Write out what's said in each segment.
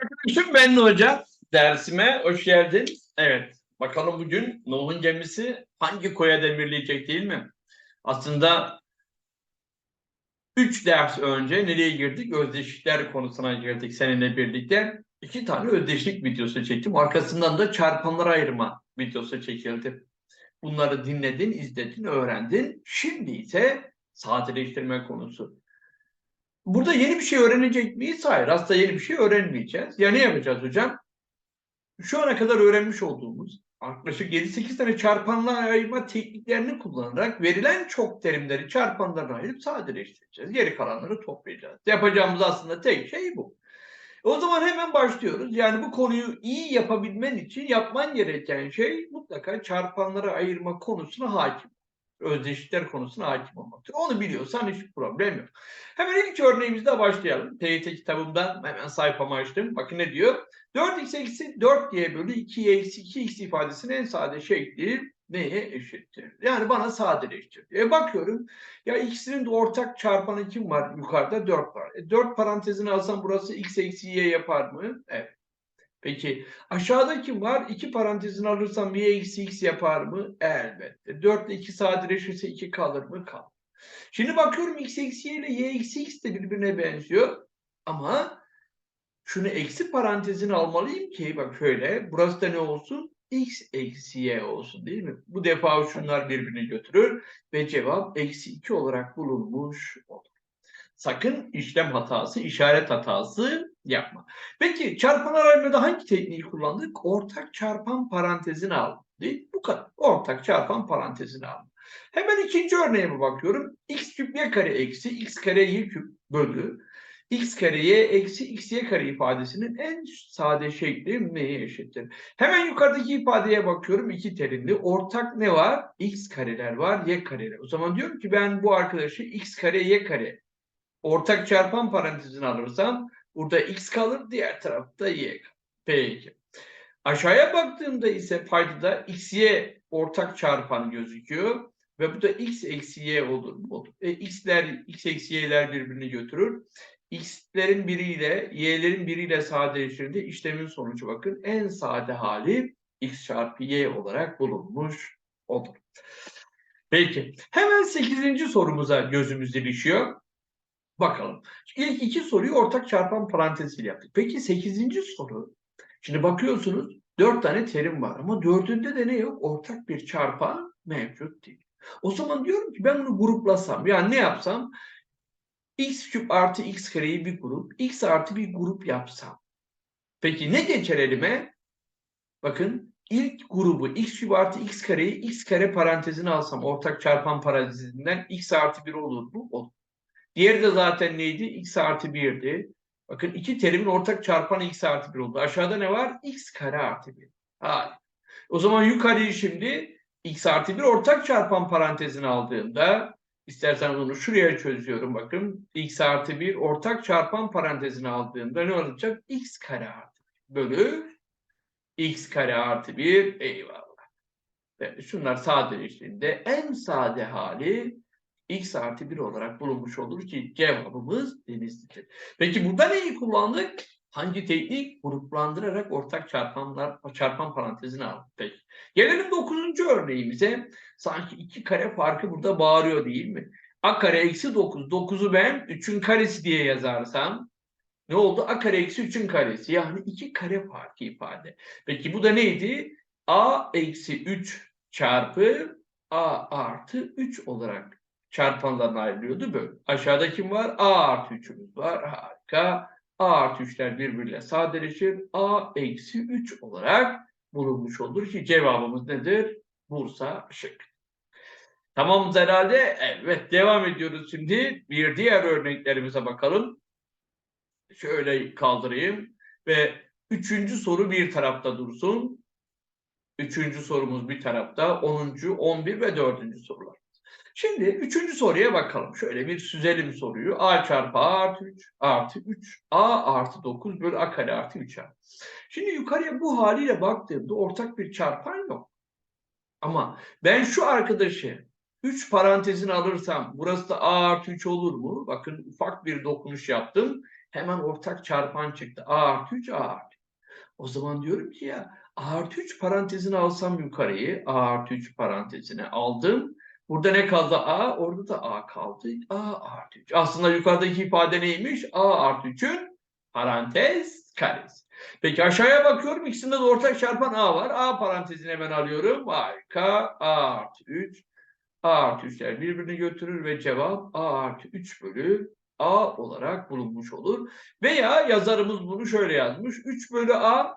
Arkadaşım ben Hoca. Dersime hoş geldin. Evet. Bakalım bugün Nuh'un gemisi hangi koya demirleyecek değil mi? Aslında 3 ders önce nereye girdik? Özdeşlikler konusuna girdik seninle birlikte. İki tane özdeşlik videosu çektim. Arkasından da çarpanlar ayırma videosu çekildi. Bunları dinledin, izledin, öğrendin. Şimdi ise sadeleştirme konusu. Burada yeni bir şey öğrenecek miyiz? Hayır. Aslında yeni bir şey öğrenmeyeceğiz. Ya ne yapacağız hocam? Şu ana kadar öğrenmiş olduğumuz yaklaşık 7-8 tane çarpanla ayırma tekniklerini kullanarak verilen çok terimleri çarpanlarına ayırıp sadeleştireceğiz. Geri kalanları toplayacağız. Yapacağımız aslında tek şey bu. O zaman hemen başlıyoruz. Yani bu konuyu iyi yapabilmen için yapman gereken şey mutlaka çarpanları ayırma konusuna hakim özdeşlikler konusuna hakim olmaktır. Onu biliyorsan hiç problem yok. Hemen ilk örneğimizde başlayalım. TYT kitabımdan hemen sayfamı açtım. Bakın ne diyor? 4x eksi 4y bölü 2y eksi 2x ifadesinin en sade şekli neye eşittir? Yani bana sadeleştir. E bakıyorum ya ikisinin de ortak çarpanı kim var? Yukarıda 4 var. E 4 parantezini alsam burası x eksi y yapar mı? Evet. Peki aşağıda kim var? İki parantezini alırsam y eksi x yapar mı? Elbette. 4 ile 2 sadeleşirse 2 kalır mı? Kalır. Şimdi bakıyorum x eksi y ile y eksi x de birbirine benziyor. Ama şunu eksi parantezini almalıyım ki bak şöyle burası da ne olsun? x eksi y olsun değil mi? Bu defa şunlar birbirini götürür ve cevap eksi 2 olarak bulunmuş olur. Sakın işlem hatası, işaret hatası yapma. Peki çarpan araymada hangi tekniği kullandık? Ortak çarpan parantezini al. Değil? Bu kadar. Ortak çarpan parantezini al. Hemen ikinci örneğime bakıyorum. x küp y kare eksi x kare y küp bölü x kare y eksi x y kare ifadesinin en sade şekli neye eşittir? Hemen yukarıdaki ifadeye bakıyorum. iki terimli. Ortak ne var? x kareler var, y kareler. O zaman diyorum ki ben bu arkadaşı x kare y kare ortak çarpan parantezini alırsam burada x kalır, diğer tarafta y. Peki. Aşağıya baktığımda ise paydada x, y ortak çarpan gözüküyor. Ve bu da x eksi y olur. E, x'ler, x eksi y'ler birbirini götürür. x'lerin biriyle, y'lerin biriyle sadeleştiğinde işlemin sonucu bakın en sade hali x çarpı y olarak bulunmuş olur. Peki. Hemen 8. sorumuza gözümüz ilişiyor. Bakalım. İlk iki soruyu ortak çarpan parantezle yaptık. Peki 8. soru. Şimdi bakıyorsunuz 4 tane terim var ama dördünde de ne yok? Ortak bir çarpan mevcut değil. O zaman diyorum ki ben bunu gruplasam. Yani ne yapsam? x küp artı x kareyi bir grup, x artı bir grup yapsam. Peki ne geçer elime? Bakın ilk grubu x küp artı x kareyi x kare parantezine alsam ortak çarpan parantezinden x artı 1 olur mu? Olur. Diğeri de zaten neydi? x artı 1'di. Bakın iki terimin ortak çarpanı x artı 1 oldu. Aşağıda ne var? x kare artı 1. Hayır. O zaman yukarıyı şimdi x artı 1 ortak çarpan parantezine aldığımda istersen onu şuraya çözüyorum bakın. x artı 1 ortak çarpan parantezine aldığımda ne olacak? x kare artı 1 bölü x kare artı 1 eyvallah. Evet, şunlar sadeleştiğinde en sade hali x artı 1 olarak bulunmuş olur ki cevabımız denizlidir. Peki burada neyi kullandık? Hangi teknik? Gruplandırarak ortak çarpanlar, çarpan parantezini aldık. Peki. Gelelim 9. örneğimize. Sanki iki kare farkı burada bağırıyor değil mi? A kare eksi 9. 9'u ben 3'ün karesi diye yazarsam ne oldu? A kare eksi 3'ün karesi. Yani iki kare farkı ifade. Peki bu da neydi? A eksi 3 çarpı A artı 3 olarak çarpanlarına ayrılıyordu böyle. Aşağıda kim var? A artı 3'ümüz var. Harika. A artı 3'ler birbiriyle sadeleşir. A eksi 3 olarak bulunmuş olur ki cevabımız nedir? Bursa şık. Tamam herhalde. Evet devam ediyoruz şimdi. Bir diğer örneklerimize bakalım. Şöyle kaldırayım. Ve üçüncü soru bir tarafta dursun. Üçüncü sorumuz bir tarafta. Onuncu, on bir ve dördüncü sorular. Şimdi üçüncü soruya bakalım. Şöyle bir süzelim soruyu. A çarpı A artı 3 artı 3 A artı 9 bölü A kare artı 3A. Şimdi yukarıya bu haliyle baktığımda ortak bir çarpan yok. Ama ben şu arkadaşı 3 parantezini alırsam burası da A artı 3 olur mu? Bakın ufak bir dokunuş yaptım. Hemen ortak çarpan çıktı. A artı 3 A artı. O zaman diyorum ki ya A artı 3 parantezini alsam yukarıyı. A artı 3 parantezine aldım. Burada ne kaldı A? Orada da A kaldı. A artı 3. Aslında yukarıdaki ifade neymiş? A artı 3'ün parantez karesi. Peki aşağıya bakıyorum. İkisinde de ortak çarpan A var. A parantezini hemen alıyorum. Harika. A artı 3. A artı 3'ler birbirini götürür ve cevap A artı 3 bölü A olarak bulunmuş olur. Veya yazarımız bunu şöyle yazmış. 3 bölü A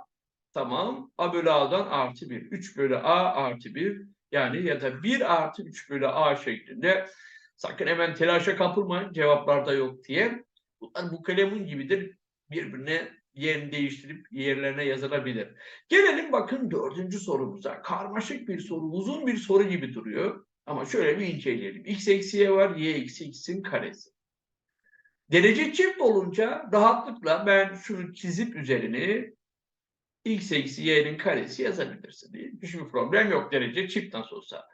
tamam. A bölü A'dan artı 1. 3 bölü A artı 1 yani ya da 1 artı 3 bölü A şeklinde. Sakın hemen telaşa kapılmayın cevaplarda yok diye. Bunlar bu kalemun gibidir. Birbirine yerini değiştirip yerlerine yazılabilir. Gelelim bakın dördüncü sorumuza. Karmaşık bir soru, uzun bir soru gibi duruyor. Ama şöyle bir inceleyelim. X eksi y var, y eksi x'in karesi. Derece çift olunca rahatlıkla ben şunu çizip üzerine x eksi y'nin karesi yazabilirsin. Hiçbir problem yok. Derece çift nasıl olsa.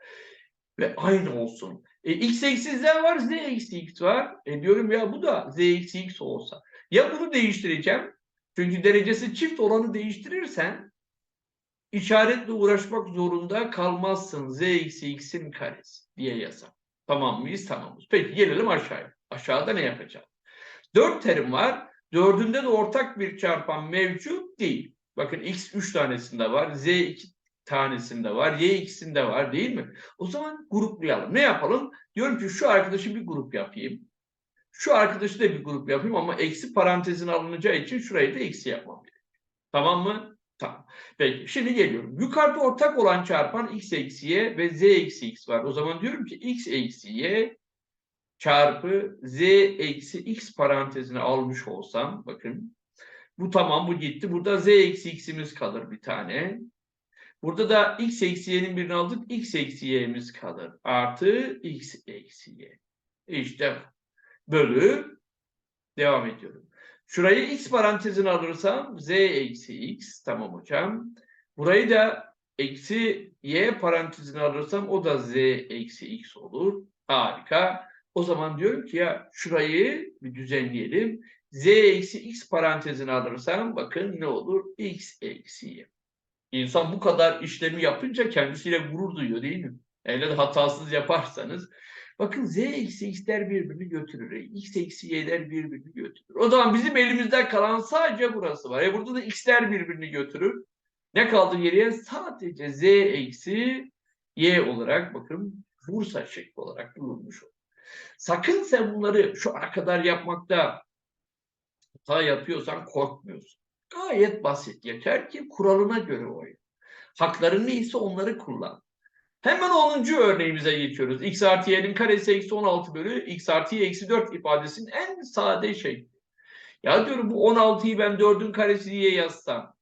Ve aynı olsun. E, x eksi z var, z eksi x var. E, diyorum ya bu da z eksi x olsa. Ya bunu değiştireceğim. Çünkü derecesi çift olanı değiştirirsen işaretle uğraşmak zorunda kalmazsın. Z eksi x'in karesi diye yazar. Tamam mıyız? Tamamız. Peki gelelim aşağıya. Aşağıda ne yapacağım? Dört terim var. Dördünde de ortak bir çarpan mevcut değil. Bakın x 3 tanesinde var. Z 2 tanesinde var. Y ikisinde var değil mi? O zaman gruplayalım. Ne yapalım? Diyorum ki şu arkadaşı bir grup yapayım. Şu arkadaşı da bir grup yapayım ama eksi parantezin alınacağı için şurayı da eksi yapmam gerekiyor. Tamam mı? Tamam. Peki şimdi geliyorum. Yukarıda ortak olan çarpan x eksi y ve z eksi x var. O zaman diyorum ki x eksi y çarpı z eksi x parantezine almış olsam bakın bu tamam bu gitti. Burada z eksi x'imiz kalır bir tane. Burada da x eksi y'nin birini aldık. x eksi y'miz kalır. Artı x eksi y. İşte bölü devam ediyorum. Şurayı x parantezine alırsam z eksi x. Tamam hocam. Burayı da eksi y parantezine alırsam o da z eksi x olur. Harika. O zaman diyorum ki ya şurayı bir düzenleyelim. Z eksi x parantezine alırsam bakın ne olur? x eksi y. İnsan bu kadar işlemi yapınca kendisiyle gurur duyuyor değil mi? Eğer hatasız yaparsanız. Bakın z eksi x'ler birbirini götürür. x eksi y'ler birbirini götürür. O zaman bizim elimizde kalan sadece burası var. E burada da x'ler birbirini götürür. Ne kaldı geriye? Sadece z eksi y olarak bakın Bursa şekli olarak bulunmuş olur. Sakın sen bunları şu ana kadar yapmakta hata yapıyorsan korkmuyorsun. Gayet basit. Yeter ki kuralına göre oyun. Hakların neyse onları kullan. Hemen 10. örneğimize geçiyoruz. x artı y'nin karesi eksi 16 bölü x artı y eksi 4 ifadesinin en sade şekli. Ya diyorum bu 16'yı ben 4'ün karesi diye yazsam.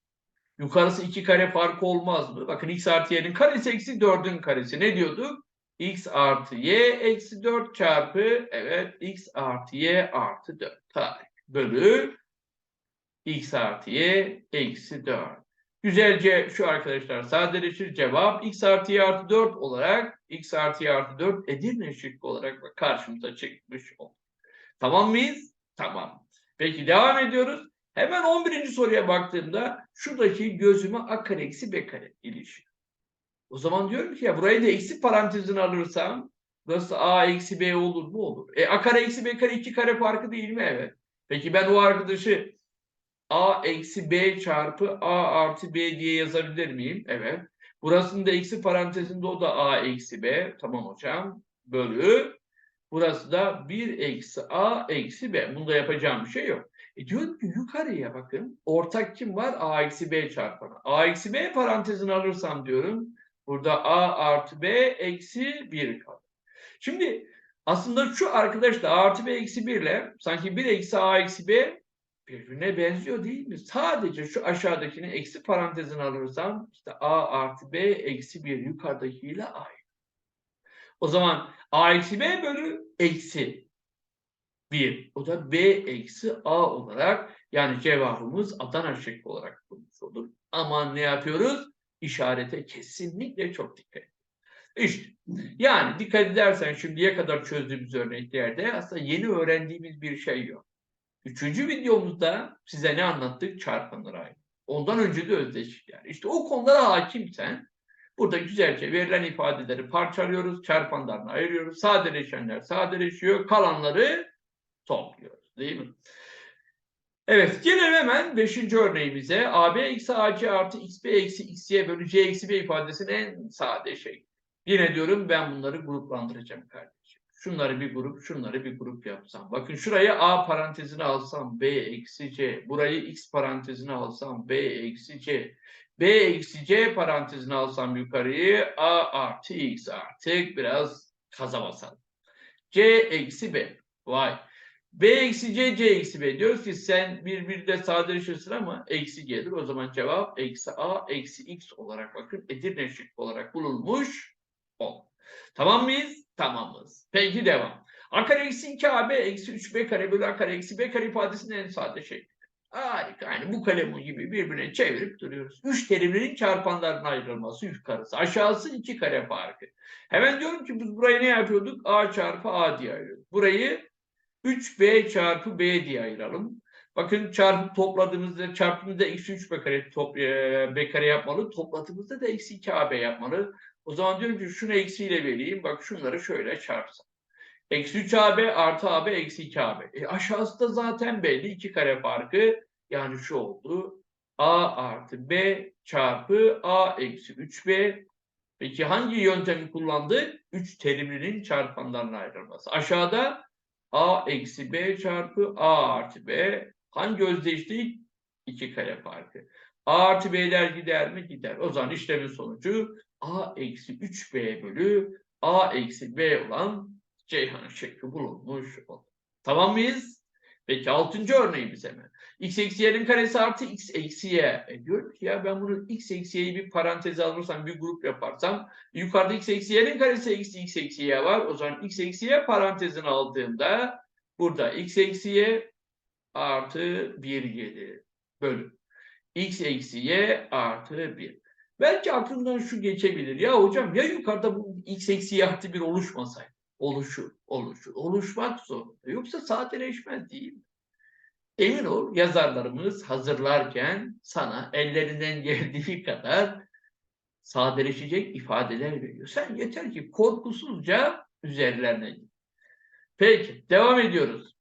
Yukarısı 2 kare farkı olmaz mı? Bakın x artı y'nin karesi eksi 4'ün karesi. Ne diyorduk? x artı y eksi 4 çarpı evet x artı y artı 4. Tarih. Bölü x artı y eksi 4. Güzelce şu arkadaşlar sadeleşir cevap x artı y artı 4 olarak x artı y artı 4 Edirne şıkkı olarak karşımıza çıkmış oldu. Tamam mıyız? Tamam. Peki devam ediyoruz. Hemen 11. soruya baktığımda şuradaki gözüme a kare eksi b kare ilişki. O zaman diyorum ki ya burayı da eksi parantezine alırsam burası a eksi b olur mu? Olur. E a kare eksi b kare iki kare farkı değil mi? Evet. Peki ben o arkadaşı a eksi b çarpı a artı b diye yazabilir miyim? Evet. Burasının da eksi parantezinde o da a eksi b. Tamam hocam. Bölü. Burası da 1 eksi a eksi b. Bunda yapacağım bir şey yok. E diyorum ki yukarıya bakın. Ortak kim var? a eksi b çarpanı. a eksi b parantezini alırsam diyorum. Burada a artı b eksi 1 kalır. Şimdi aslında şu arkadaş da a artı b eksi 1 ile sanki 1 eksi a eksi b birbirine benziyor değil mi? Sadece şu aşağıdakini eksi parantezine alırsam işte a artı b eksi 1 yukarıdakiyle aynı. O zaman a eksi b bölü eksi 1. O da b eksi a olarak yani cevabımız Adana şekli olarak bulmuş olur. Ama ne yapıyoruz? İşarete kesinlikle çok dikkat edin. İşte yani dikkat edersen şimdiye kadar çözdüğümüz örneklerde aslında yeni öğrendiğimiz bir şey yok. Üçüncü videomuzda size ne anlattık? Çarpanlar aynı. Ondan önce de özdeşikler. İşte o konulara hakimsen burada güzelce verilen ifadeleri parçalıyoruz, çarpanlarını ayırıyoruz. Sadeleşenler sadeleşiyor, kalanları topluyoruz. Değil mi? Evet, gelelim hemen 5. örneğimize. AB eksi AC artı XB eksi XY bölü C eksi B ifadesinin en sade şey. Yine diyorum ben bunları gruplandıracağım kardeşim. Şunları bir grup, şunları bir grup yapsam. Bakın şuraya A parantezine alsam B eksi C. Burayı X parantezine alsam B eksi C. B eksi C parantezine alsam yukarıyı A artı X artık biraz kaza basalım. C eksi B. Vay. B eksi C, C eksi B. Diyoruz ki sen bir bir de sadeleşirsin ama eksi gelir. O zaman cevap eksi A eksi X olarak bakın Edirne şıkkı olarak bulunmuş. Tamam mıyız? Tamamız. Peki devam. A kare eksi 2AB eksi 3B kare bölü A kare eksi B kare ifadesinin en sade şekli. Harika. Yani bu kalemi gibi birbirine çevirip duruyoruz. Üç terimlerin çarpanlarına ayrılması yukarısı. Aşağısı iki kare farkı. Hemen diyorum ki biz burayı ne yapıyorduk? A çarpı A diye ayırıyorduk. Burayı 3b çarpı b diye ayıralım. Bakın çarpı topladığımızda çarpımızda eksi 3 b kare, top, e, b kare yapmalı. Topladığımızda da eksi 2 ab yapmalı. O zaman diyorum ki şunu eksiyle vereyim. Bak şunları şöyle çarpsam. Eksi 3 ab artı ab eksi 2 ab. E aşağısı da zaten belli. 2 kare farkı. Yani şu oldu. a artı b çarpı a eksi 3b. Peki hangi yöntemi kullandık? 3 terimlinin çarpanlarına ayrılması. Aşağıda a eksi b çarpı a artı b. Hangi özdeşlik? 2 kare farkı. a artı b'ler gider mi? Gider. O zaman işlemin sonucu a eksi 3b bölü a eksi b olan Ceyhan şekli bulunmuş oldu. Tamam mıyız? Peki altıncı örneğimiz hemen. x eksi y'nin karesi artı x eksi y. E diyorum ki ya ben bunu x eksi y'yi bir paranteze alırsam bir grup yaparsam yukarıda x eksi y'nin karesi eksi x eksi y var. O zaman x eksi y parantezini aldığımda burada x eksi y artı 1 gelir. Bölü. x eksi y artı 1. Belki aklından şu geçebilir. Ya hocam ya yukarıda bu x eksi artı 1 oluşmasaydı oluşur, oluşur. Oluşmak zorunda. Yoksa sadeleşmez değil. Emin ol yazarlarımız hazırlarken sana ellerinden geldiği kadar sadeleşecek ifadeler veriyor. Sen yeter ki korkusuzca üzerlerine git. Peki devam ediyoruz.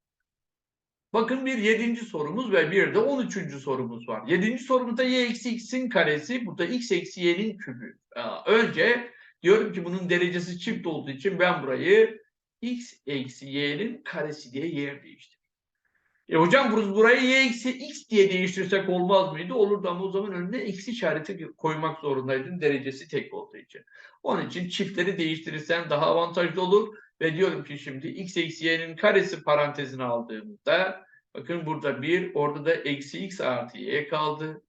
Bakın bir yedinci sorumuz ve bir de on üçüncü sorumuz var. Yedinci sorumuzda y eksi x'in karesi, burada x eksi y'nin kübü. Önce Diyorum ki bunun derecesi çift olduğu için ben burayı x eksi y'nin karesi diye yer değiştirdim. E hocam burayı y eksi x diye değiştirsek olmaz mıydı? Olurdu ama o zaman önüne x işareti koymak zorundaydın derecesi tek olduğu için. Onun için çiftleri değiştirirsen daha avantajlı olur. Ve diyorum ki şimdi x eksi y'nin karesi parantezine aldığımızda bakın burada bir orada da eksi x artı y kaldı.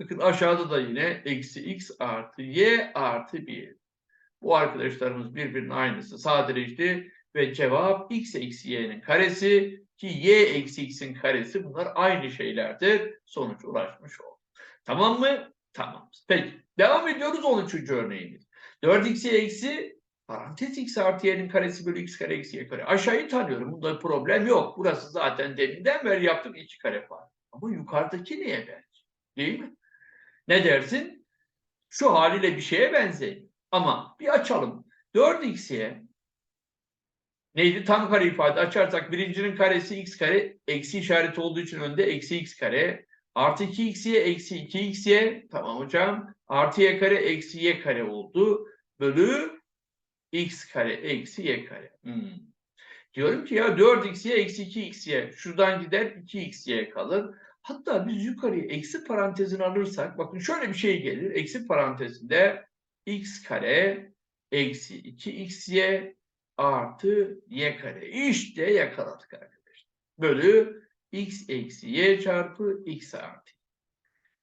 Bakın aşağıda da yine eksi x artı y artı 1. Bu arkadaşlarımız birbirinin aynısı sadeleşti ve cevap x eksi y'nin karesi ki y eksi x'in karesi bunlar aynı şeylerdir. Sonuç ulaşmış oldu. Tamam mı? Tamam. Peki. Devam ediyoruz 13. örneğimiz. 4x eksi parantez x artı y'nin karesi bölü x kare eksi y kare. Aşağıyı tanıyorum. Bunda problem yok. Burası zaten deminden beri yaptık 2 kare var. Ama yukarıdaki neye benziyor? Değil mi? Ne dersin? Şu haliyle bir şeye benziyor. Ama bir açalım. 4x'ye neydi? Tam kare ifade açarsak birincinin karesi x kare eksi işareti olduğu için önde eksi x kare artı 2x'ye eksi 2x'ye tamam hocam artı y kare eksi y kare oldu bölü x kare eksi y kare. Hmm. Diyorum ki ya 4x'ye eksi 2x'ye şuradan gider 2x'ye kalır. Hatta biz yukarıya eksi parantezini alırsak bakın şöyle bir şey gelir. Eksi parantezinde x kare eksi 2xy artı y kare. İşte yakaladık arkadaşlar. Bölü x eksi y çarpı x artı.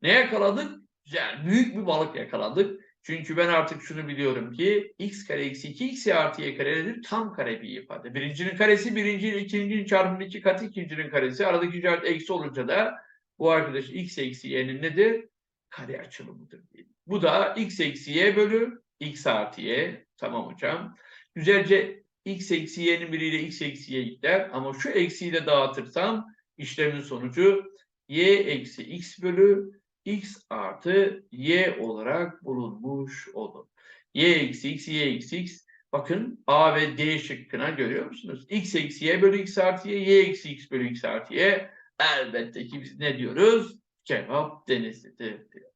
Ne yakaladık? Güzel. Büyük bir balık yakaladık. Çünkü ben artık şunu biliyorum ki x kare eksi 2x artı y kare nedir? Tam kare bir ifade. Birincinin karesi birinci ile ikincinin çarpımı iki katı ikincinin karesi. Aradaki işaret eksi olunca da bu arkadaş x eksi y'nin nedir? Kare açılımıdır. Bu da x eksi y bölü x artı y. Tamam hocam. Güzelce x eksi y'nin biriyle x eksi y gider. Ama şu eksiyle dağıtırsam işlemin sonucu y eksi x bölü x artı y olarak bulunmuş olur. y eksi x, y eksi x. Bakın A ve D şıkkına görüyor musunuz? x eksi y bölü x artı y, y eksi x bölü x artı y. Elbette ki biz ne diyoruz? Cevap denizlidir diyor.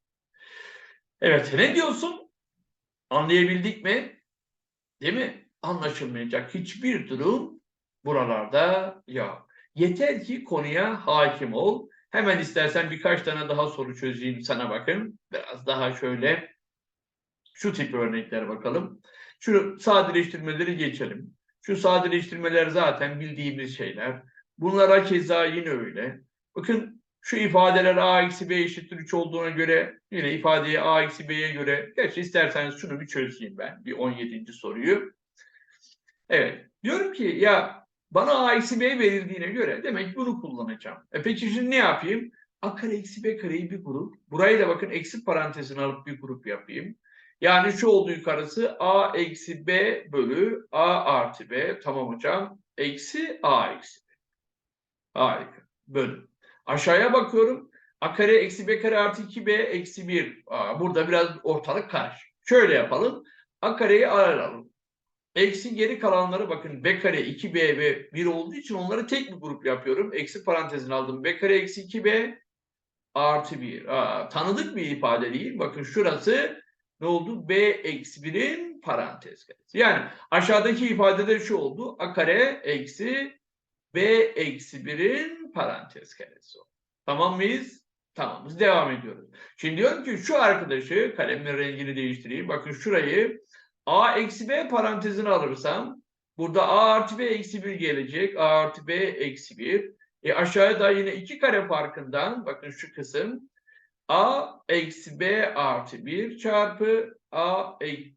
Evet ne diyorsun? Anlayabildik mi? Değil mi? Anlaşılmayacak hiçbir durum buralarda yok. Yeter ki konuya hakim ol. Hemen istersen birkaç tane daha soru çözeyim sana bakın. Biraz daha şöyle şu tip örnekler bakalım. Şu sadeleştirmeleri geçelim. Şu sadeleştirmeler zaten bildiğimiz şeyler. Bunlara keza yine öyle. Bakın şu ifadeler a eksi b eşittir 3 olduğuna göre yine ifadeyi a eksi b'ye göre gerçi isterseniz şunu bir çözeyim ben. Bir 17. soruyu. Evet. Diyorum ki ya bana a eksi b verildiğine göre demek bunu kullanacağım. E peki şimdi ne yapayım? a kare eksi b kareyi bir grup. Burayı da bakın eksi parantezine alıp bir grup yapayım. Yani şu oldu yukarısı a eksi b bölü a artı b. Tamam hocam. Eksi a eksi b. Harika. Bölü. Aşağıya bakıyorum. A kare eksi b kare artı 2b eksi 1. Aa, burada biraz ortalık karış. Şöyle yapalım. A kareyi alalım. Eksi geri kalanları bakın b kare 2b ve 1 olduğu için onları tek bir grup yapıyorum. Eksi parantezine aldım. b kare eksi 2b artı 1. Aa, tanıdık bir ifade değil. Bakın şurası ne oldu? b eksi 1'in parantez karesi. Yani aşağıdaki ifadede şu oldu. a kare eksi b eksi 1'in parantez karesi. Tamam mıyız? Tamamız. Devam ediyoruz. Şimdi diyorum ki şu arkadaşı kalemin rengini değiştireyim. Bakın şurayı a eksi b parantezine alırsam burada a artı b eksi 1 gelecek. a artı b eksi 1. E aşağıya da yine iki kare farkından bakın şu kısım a eksi b artı 1 çarpı a ek,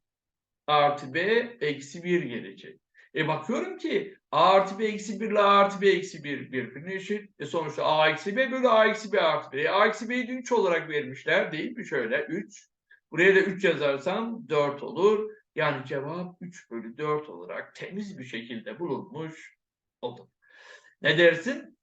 artı b eksi 1 gelecek. E bakıyorum ki a artı b eksi 1 ile a artı b eksi 1 birbirine eşit. E sonuçta a eksi b bölü a eksi b artı 1. E a eksi b'yi de 3 olarak vermişler değil mi? Şöyle 3. Buraya da 3 yazarsam 4 olur. Yani cevap 3 bölü 4 olarak temiz bir şekilde bulunmuş olur. Ne dersin?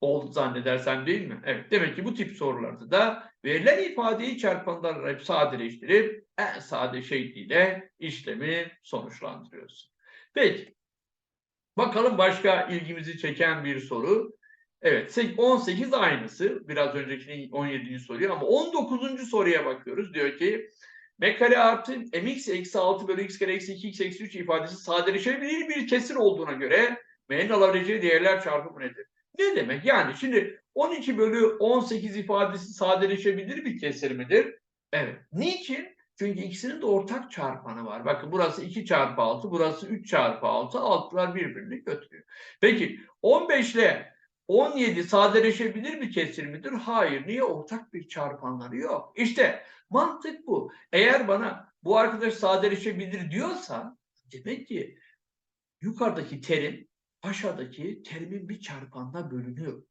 Oldu zannedersem değil mi? Evet. Demek ki bu tip sorularda da verilen ifadeyi çarpanlarla hep sadeleştirip en sade şekliyle işlemi sonuçlandırıyorsun. Peki. Bakalım başka ilgimizi çeken bir soru. Evet 18 aynısı. Biraz öncekinin 17. soruyu ama 19. soruya bakıyoruz. Diyor ki m kare artı mx eksi 6 bölü x kare eksi 2 x eksi 3 ifadesi sadeleşebilir bir kesir olduğuna göre m'nin alabileceği değerler çarpımı nedir? Ne demek? Yani şimdi 12 bölü 18 ifadesi sadeleşebilir bir kesir midir? Evet. Niçin? Çünkü ikisinin de ortak çarpanı var. Bakın burası 2 çarpı 6, burası 3 çarpı 6. Altılar birbirini götürüyor. Peki 15 ile 17 sadeleşebilir bir kesir midir? Hayır. Niye? Ortak bir çarpanları yok. İşte mantık bu. Eğer bana bu arkadaş sadeleşebilir diyorsa demek ki yukarıdaki terim aşağıdaki terimin bir çarpanına bölünüyor.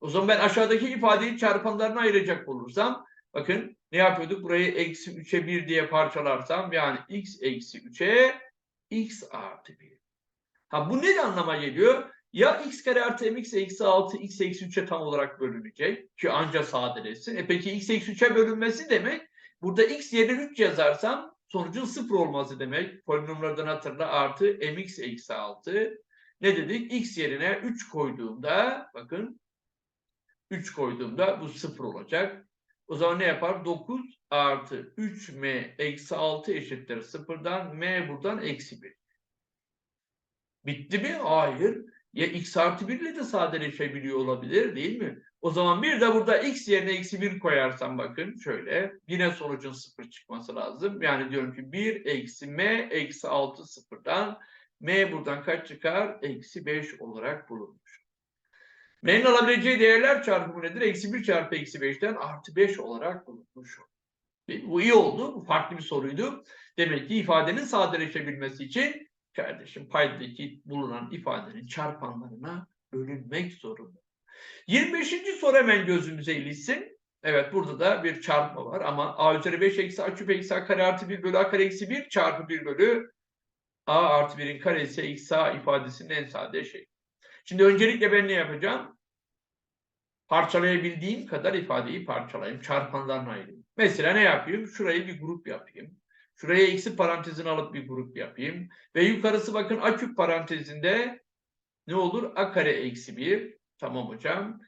O zaman ben aşağıdaki ifadeyi çarpanlarına ayıracak olursam bakın ne yapıyorduk? Burayı eksi 3'e 1 diye parçalarsam yani x eksi 3'e x artı 1. Ha bu ne anlama geliyor? Ya x kare artı mx eksi 6 x eksi 3'e tam olarak bölünecek ki anca sadeleşsin. E peki x eksi 3'e bölünmesi demek burada x yerine 3 yazarsam sonucun 0 olması demek. Polinomlardan hatırla artı mx eksi 6 ne dedik? X yerine 3 koyduğumda bakın 3 koyduğumda bu 0 olacak. O zaman ne yapar? 9 artı 3m eksi 6 eşittir 0'dan m buradan eksi 1. Bitti mi? Hayır. Ya x artı 1 ile de sadeleşebiliyor olabilir değil mi? O zaman bir de burada x yerine eksi 1 koyarsam bakın şöyle yine sonucun 0 çıkması lazım. Yani diyorum ki 1 eksi m eksi 6 sıfırdan M buradan kaç çıkar? Eksi 5 olarak bulunmuş. M'nin alabileceği değerler çarpımı nedir? Eksi 1 çarpı eksi 5'ten artı 5 olarak bulunmuş. Bu iyi oldu. Bu farklı bir soruydu. Demek ki ifadenin sadeleşebilmesi için kardeşim paydadaki bulunan ifadenin çarpanlarına bölünmek zorunda. 25. soru hemen gözümüze ilişsin. Evet burada da bir çarpma var ama a üzeri 5 eksi a küp eksi a kare artı 1 bölü a kare eksi 1 çarpı 1 bölü a artı 1'in karesi x a ifadesinin en sade şey. Şimdi öncelikle ben ne yapacağım? Parçalayabildiğim kadar ifadeyi parçalayayım. Çarpanlarına ayırayım. Mesela ne yapayım? Şurayı bir grup yapayım. Şuraya eksi parantezini alıp bir grup yapayım. Ve yukarısı bakın a küp parantezinde ne olur? a kare eksi 1. Tamam hocam.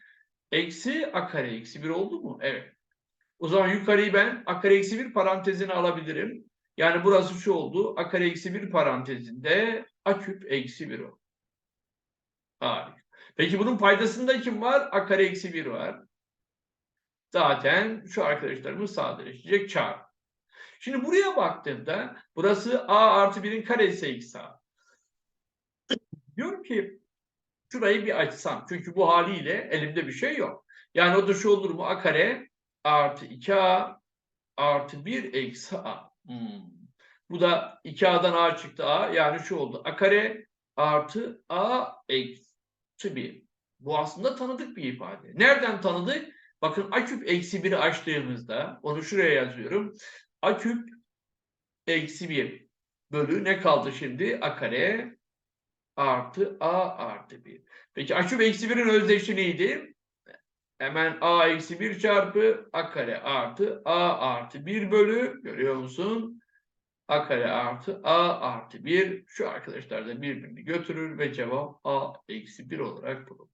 Eksi a kare eksi 1 oldu mu? Evet. O zaman yukarıyı ben a kare eksi 1 parantezine alabilirim. Yani burası şu oldu. a kare eksi 1 parantezinde a küp eksi 1 oldu. Harika. Peki bunun paydasında kim var? a kare eksi 1 var. Zaten şu arkadaşlarımız sadeleşecek çarpı. Şimdi buraya baktığımda burası a artı 1'in karesi eksi a. Diyorum ki şurayı bir açsam. Çünkü bu haliyle elimde bir şey yok. Yani o da şu olur mu? a kare artı 2a artı 1 eksi a. Hmm. Bu da 2a'dan a çıktı a. Yani şu oldu. a kare artı a eksi 1. Bu aslında tanıdık bir ifade. Nereden tanıdık? Bakın a küp eksi 1'i açtığımızda onu şuraya yazıyorum. A küp eksi 1 bölü ne kaldı şimdi? a kare artı a artı 1. Peki a küp eksi 1'in özdeşi neydi? Hemen a eksi 1 çarpı a kare artı a artı 1 bölü görüyor musun? a kare artı a artı 1 şu arkadaşlar da birbirini götürür ve cevap a eksi 1 olarak bulunur.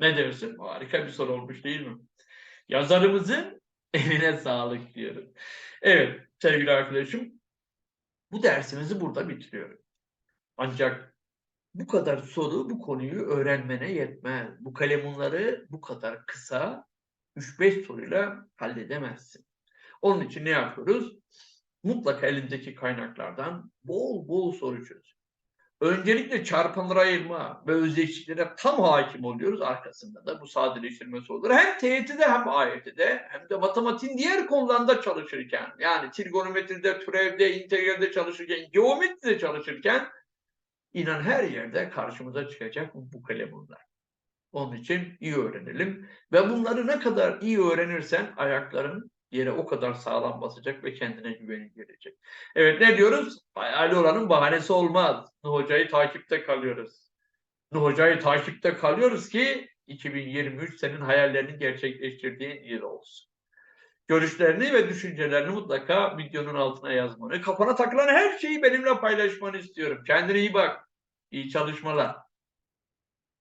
Ne dersin? Harika bir soru olmuş değil mi? Yazarımızın eline sağlık diyorum. Evet sevgili arkadaşım bu dersimizi burada bitiriyorum. Ancak bu kadar soru bu konuyu öğrenmene yetmez. Bu kalemunları bu kadar kısa 3-5 soruyla halledemezsin. Onun için ne yapıyoruz? Mutlaka elindeki kaynaklardan bol bol soru çöz. Öncelikle çarpanlara ayırma ve özdeşliklere tam hakim oluyoruz. Arkasında da bu sadeleştirme soruları hem TYT'de hem AYT'de hem de matematiğin diğer konularında çalışırken yani trigonometride, türevde, integralde çalışırken, geometride çalışırken inan her yerde karşımıza çıkacak bu kalemunlar. Onun için iyi öğrenelim ve bunları ne kadar iyi öğrenirsen ayakların yere o kadar sağlam basacak ve kendine güveni gelecek. Evet ne diyoruz? Hayali olanın bahanesi olmaz. Nuh Hoca'yı takipte kalıyoruz. Nuh Hoca'yı takipte kalıyoruz ki 2023 senin hayallerini gerçekleştirdiğin yıl olsun. Görüşlerini ve düşüncelerini mutlaka videonun altına yazmanı, kafana takılan her şeyi benimle paylaşmanı istiyorum. Kendine iyi bak. İyi çalışmalar.